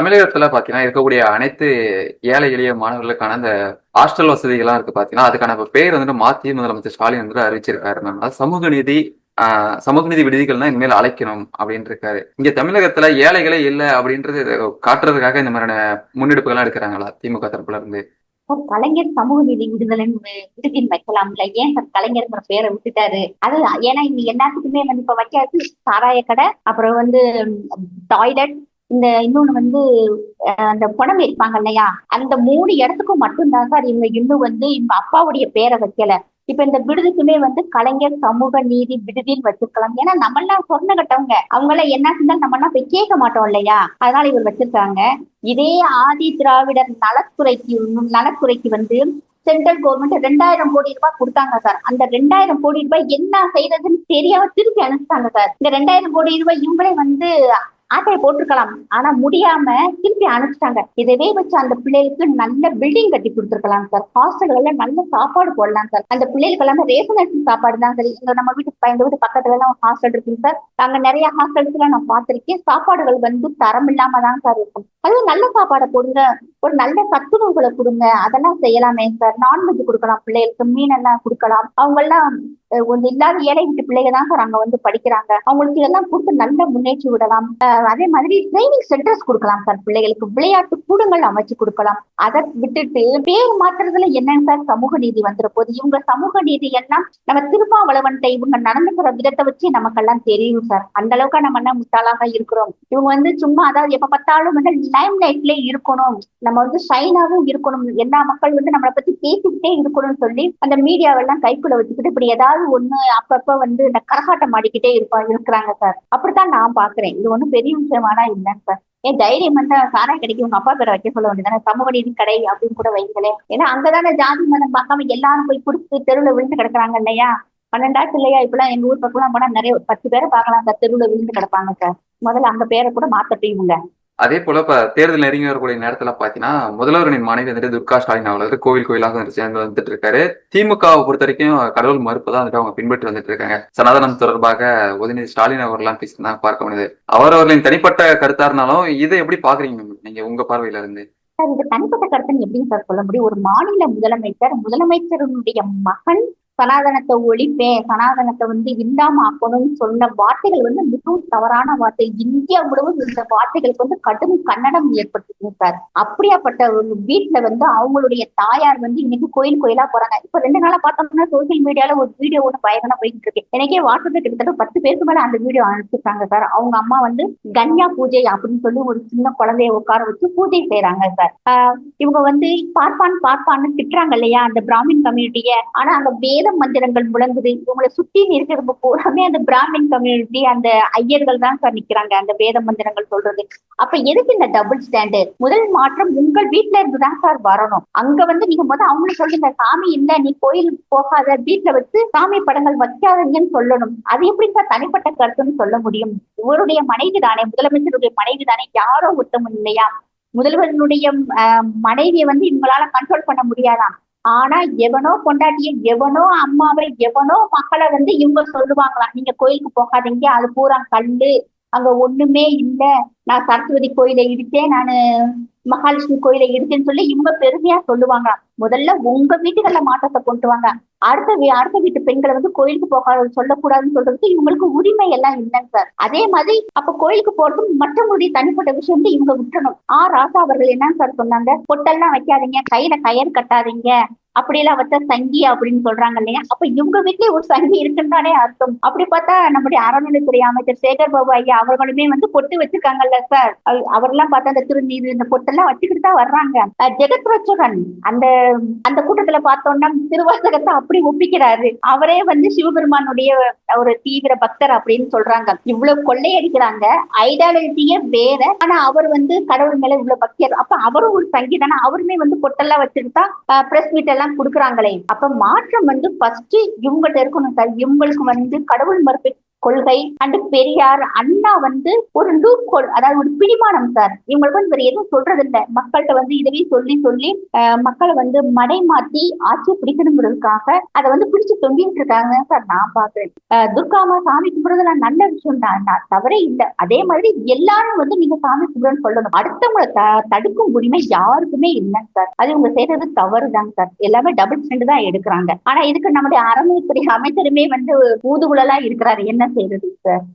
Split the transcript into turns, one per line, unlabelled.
தமிழகத்துல பாத்தீங்கன்னா இருக்கக்கூடிய அனைத்து ஏழை எளிய மாணவர்களுக்கான அந்த ஹாஸ்டல் வசதிகள்லாம் இருக்கு பாத்தீங்கன்னா அதுக்கான பேர் வந்துட்டு மாத்தி முதலமைச்சர் ஸ்டாலின் வந்து அறிவிச்சிருக்காரு. மேம் அது சமூக நீதி ஆஹ் சமூக நீதி விடுதிகள்னா இனிமேல் அழைக்கணும் அப்படின்னு இருக்காரு இங்க தமிழகத்துல ஏழைகளே இல்லை அப்படின்றது காட்டுறதுக்காக இந்த மாதிரியான முன்னெடுப்புகள்லாம் எடுக்கிறாங்களா திமுக தரப்புல இருந்து?
சார் கலைஞர் சமூக நீதி விடுதலைன்னு விடுதின்னு வைக்கலாம்ல ஏன் சார் கலைஞர்ங்கிற பேரை விட்டுட்டாரு? அது ஏன்னா இங்க எல்லாத்துக்குமே வந்து இப்ப வைக்காது. சாராய கடை அப்புறம் வந்து டாய்லெட் இந்த இன்னொன்னு வந்து அந்த புடம் இருப்பாங்க இல்லையா? அந்த மூணு இடத்துக்கும் மட்டும்தான் சார் இவங்க இன்னும் வந்து இவங்க அப்பாவுடைய பேரை வைக்கல. இப்ப இந்த விடுதிக்குமே வந்து கலைஞர் சமூக நீதி விடுதின்னு வச்சிருக்கலாம். ஏன்னா நம்ம எல்லாம் சொன்ன கட்டவங்க. அவங்க எல்லாம் என்ன செஞ்சாலும் நம்ம எல்லாம் போய் கேட்க மாட்டோம் இல்லையா? அதனால இவர் வச்சிருக்காங்க. இதே ஆதி திராவிடர் நலத்துறைக்கு நலத்துறைக்கு வந்து சென்ட்ரல் கவர்மெண்ட் ரெண்டாயிரம் கோடி ரூபாய் கொடுத்தாங்க சார். அந்த ரெண்டாயிரம் கோடி ரூபாய் என்ன செய்யறதுன்னு தெரியாம திருப்பி அனுப்பிச்சிட்டாங்க சார். இந்த ரெண்டாயிரம் கோடி ரூபாய் இவங்களே வந்து ஆட்டையை போட்டிருக்கலாம். ஆனா முடியாம திருப்பி அனுப்பிச்சிட்டாங்க. இதவே வச்சு அந்த பிள்ளைகளுக்கு நல்ல பில்டிங் கட்டி கொடுத்துருக்கலாம் சார் ஹாஸ்டல்கள்ல நல்ல சாப்பாடு போடலாம் சார் அந்த பிள்ளைகளுக்கு எல்லாமே ரேஷன் அரிசி சாப்பாடு தான் சார் இங்க நம்ம வீட்டு இந்த வீட்டு பக்கத்துல எல்லாம் ஹாஸ்டல் இருக்குங்க சார் அங்க நிறைய ஹாஸ்டல்ஸ்ல நான் பார்த்திருக்கேன். சாப்பாடுகள் வந்து தரம் இல்லாம தான் சார் இருக்கும். அதுவும் நல்ல சாப்பாடை கொடுங்க ஒரு நல்ல சத்துணவுகளை கொடுங்க. அதெல்லாம் செய்யலாமே சார் நான்வெஜ் கொடுக்கலாம் பிள்ளைகளுக்கு. மீன் எல்லாம் கொடுக்கலாம். அவங்க எல்லாம் ஒன்று இல்லாத ஏழை வீட்டு பிள்ளைங்க தான் சார் அங்க வந்து படிக்கிறாங்க. அவங்களுக்கு இதெல்லாம் கொடுத்து நல்ல முன்னேற்றி விடலாம். அதே மாதிரி ட்ரைனிங் சென்டர்ஸ் கொடுக்கலாம் சார் பிள்ளைகளுக்கு. விளையாட்டு கூடங்கள் அமைச்சு கொடுக்கலாம். அதை விட்டுட்டு பேர் மாத்துறதுல என்னங்க சார் சமூக நீதி வந்துட போது இவங்க சமூக நீதி எல்லாம் நம்ம திருமாவளவன்ட்ட இவங்க நடந்துக்கிற விதத்தை வச்சு நமக்கெல்லாம் தெரியும் சார். அந்த அளவுக்கு நம்ம என்ன முட்டாளாக இருக்கிறோம்? இவங்க வந்து சும்மா அதாவது எப்ப பார்த்தாலும் வந்து லைம் லைட்ல இருக்கணும். நம்ம வந்து ஷைனாவும் இருக்கணும். எல்லா மக்கள் வந்து நம்மளை பத்தி பேசிக்கிட்டே இருக்கணும்னு சொல்லி அந்த மீடியாவெல்லாம் கைக்குள்ள வச்சுக்கிட்டு இப்படி ஏதாவது ஒண்ணு அப்பப்ப வந்து இந்த கரகாட்டம் ஆடிக்கிட்டே இருப்பா இருக்கிறாங்க சார் அப்படித்தான் நான் பாக்குறேன். இது ஒண்ணும் பெரிய விஷயமானா இல்லைங்க சார் ஏன் தைரியம் வந்து சாரா கிடைக்கும் உங்க அப்பா பேரை வைக்க சொல்ல வேண்டியதானே சமூக நீதி கடை அப்படின்னு கூட வைங்களேன். ஏன்னா அங்கதானே ஜாதி மதம் பார்க்காம எல்லாரும் போய் குடிச்சு தெருவுல விழுந்து கிடக்குறாங்க இல்லையா? பன்னெண்டாயிரத்து இல்லையா? இப்பெல்லாம் எங்க ஊர் பக்கம்லாம் போனா நிறைய பத்து பேரை பார்க்கலாம் சார் தெருவுல விழுந்து கிடப்பாங்க சார் முதல்ல அந்த பேரை கூட மாத்தட்டும் இவங்க
அதே போல இப்ப தேர்தல் நெருங்கி வரக்கூடிய நேரத்துல பாத்தீங்கன்னா முதல்வரின் மனைவி வந்துட்டு துர்கா ஸ்டாலின் அவர்கள் கோவில் கோயிலாக சேர்ந்து வந்துட்டு இருக்காரு. திமுகவை பொறுத்த வரைக்கும் கடவுள் மறுப்பு தான் வந்துட்டு அவங்க பின்பற்றி வந்துட்டு இருக்காங்க. சனாதனம் தொடர்பாக உதயநிதி ஸ்டாலின் அவர்கள்லாம் பேசினா பார்க்க முடியுது அவர் அவர்களின் தனிப்பட்ட கருத்தா இருந்தாலும் இதை எப்படி பாக்குறீங்க நீங்க உங்க பார்வையில இருந்து.
சார் இது தனிப்பட்ட கருத்துன்னு எப்படிங்க சார் சொல்ல முடியும்? ஒரு மாநில முதலமைச்சர் முதலமைச்சருடைய மகன் சனாதனத்தை ஒழிப்பேன் சனாதனத்தை வந்து இல்லாம ஆக்கணும்னு சொன்ன வார்த்தைகள் வந்து மிகவும் தவறான வார்த்தை. இந்தியா முழுவதும் இந்த வார்த்தைகளுக்கு வந்து கடும் கன்னடம் ஏற்பட்டு சார் அப்படியாப்பட்ட ஒரு வீட்டுல வந்து அவங்களுடைய தாயார் வந்து இன்னைக்கு கோயில் கோயிலா போறாங்க. இப்ப ரெண்டு நாளா பார்த்தோம்னா சோசியல் மீடியால ஒரு வீடியோ ஒன்று பயங்கரமா போயிட்டு இருக்கு. எனக்கே வாட்ஸ்அப்ல கிட்டத்தட்ட பத்து பேருக்கு மேல அந்த வீடியோ அனுப்பிச்சிருக்காங்க சார். அவங்க அம்மா வந்து கன்யா பூஜை அப்படின்னு சொல்லி ஒரு சின்ன குழந்தைய உட்கார வச்சு பூஜை செய்யறாங்க சார். இவங்க வந்து பார்ப்பான் பார்ப்பான்னு திட்டுறாங்க இல்லையா அந்த பிராமின் கம்யூனிட்டிய. ஆனா அந்த வேத மந்திரங்கள் முழங்குது. இவங்களை சுத்தி இருக்கிறது பூராமே அந்த பிராமின் கம்யூனிட்டி அந்த ஐயர்கள் தான் சார் நிக்கிறாங்க அந்த வேத மந்திரங்கள் சொல்றது. அப்ப எதுக்கு இந்த டபுள் ஸ்டாண்டர்ட் முதல் மாற்றம் உங்கள் வீட்டுல இருந்து தான் சார் வரணும். அங்க வந்து நீங்க முதல் அவங்களும் சொல்லுங்க சாமி இல்ல நீ கோயிலுக்கு போகாத வீட்டுல வச்சு சாமி படங்கள் வைக்காதீங்கன்னு சொல்லணும். அது எப்படி சார் தனிப்பட்ட கருத்துன்னு சொல்ல முடியும்? இவருடைய மனைவி தானே முதலமைச்சருடைய மனைவி தானே யாரோ ஒருத்தவங்க இல்லையா? முதல்வருடைய மனைவியை வந்து இவங்களால கண்ட்ரோல் பண்ண முடியாதாம் ஆனா எவனோ கொண்டாட்டிய எவனோ அம்மாவை எவனோ மக்களை வந்து இவங்க சொல்லுவாங்களாம் நீங்க கோயிலுக்கு போகாதீங்க அது பூரா கல்லு. அங்க ஒண்ணுமே இல்ல. நான் சரஸ்வதி கோயிலை இடிச்சேன் நானு மகாலட்சுமி கோயிலை இடிச்சேன்னு சொல்லி இவங்க பெருமையா சொல்லுவாங்க. முதல்ல உங்க வீட்டுகள்ல மாற்றத்தை கொண்டு வாங்க. அடுத்த வீ அடுத்த வீட்டு பெண்களை வந்து கோயிலுக்கு போக சொல்லக்கூடாதுன்னு சொல்றதுக்கு இவங்களுக்கு உரிமை எல்லாம் இல்லைங்க சார். அதே மாதிரி அப்ப கோயிலுக்கு போறதும் மற்றவங்களுடைய தனிப்பட்ட விஷயம் வந்து இவங்க விட்டணும் ஆ ராசா அவர்கள் என்னன்னு சார் சொன்னாங்க. பொட்டெல்லாம் வைக்காதீங்க கையில கயர் கட்டாதீங்க. அப்படியெல்லாம் வச்சா சங்கி அப்படின்னு சொல்றாங்க இல்லையா? அப்ப இவங்க வீட்லயே ஒரு சங்கி இருக்குன்னு தானே அர்த்தம். அப்படி பார்த்தா நம்முடைய அறநிலைத்துறை அமைச்சர் சேகர் பாபு ஐயா அவர்களுமே வந்து பொட்டு வச்சிருக்காங்கல்ல சார் அவ- அவரெல்லாம் பார்த்தா அந்த திருநீர் இந்த பொட்டெல்லாம் வச்சுக்கிட்டு தான் வர்றாங்க. ஜெகத் ரட்சகன் அந்த அந்த கூட்டத்துல பார்த்தோம்னா திருவாசகத்தை அப்படி ஒப்பிக்கிறாரு. அவரே வந்து சிவபெருமானுடைய ஒரு தீவிர பக்தர் அப்படின்னு சொல்றாங்க. இவ்வளவு கொள்ளையடிக்கிறாங்க. ஐடியாலஜியே வேற. ஆனா அவர் வந்து கடவுள் மேல இவ்வளவு பக்தியர் அப்ப அவரும் ஒரு சங்கீதானா. அவருமே வந்து பொட்டெல்லாம் வச்சுக்கிட்டா தான் பிரஸ் மீட் எல்லாம் கொடுக்குறாங்களே. அப்ப மாற்றம் வந்து ஃபர்ஸ்ட் இவங்ககிட்ட இருக்கணும் சார். இவங்களுக்கு வந்து கடவுள் மறுப்பு கொள்கை. அண்ட் பெரியார் அண்ணா வந்து ஒரு லூப் கோல் அதாவது ஒரு பிடிமானம் சார். இவங்களுக்கு வந்து வேற எதுவும் சொல்றது இல்ல மக்கள்கிட்ட வந்து இதவே சொல்லி சொல்லி அஹ், மக்களை வந்து மடை மாத்தி ஆட்சி பிடிக்கணுங்கிறதுக்காக அதை வந்து பிடிச்சு தொங்கிட்டு இருக்காங்க சார் நான் பாக்குறேன். துர்காமா சாமி கும்பிடுறதுல நல்ல விஷயம் தான் நான் தவறே இல்லை. அதே மாதிரி எல்லாரும் வந்து நீங்க சாமி கும்பிடுன்னு சொல்லணும். அடுத்தவங்களை த- தடுக்கும் உரிமை யாருக்குமே இல்லைங்க சார். அது இவங்க செய்யறது தவறுதாங்க சார். எல்லாமே டபுள் ஸ்டாண்டு தான் எடுக்கிறாங்க. ஆனா இதுக்கு நம்முடைய அறநிலைத்துறை அமைச்சருமே வந்து ஊதுகுழலா இருக்கிறாரு. என்ன செய்யறது சார்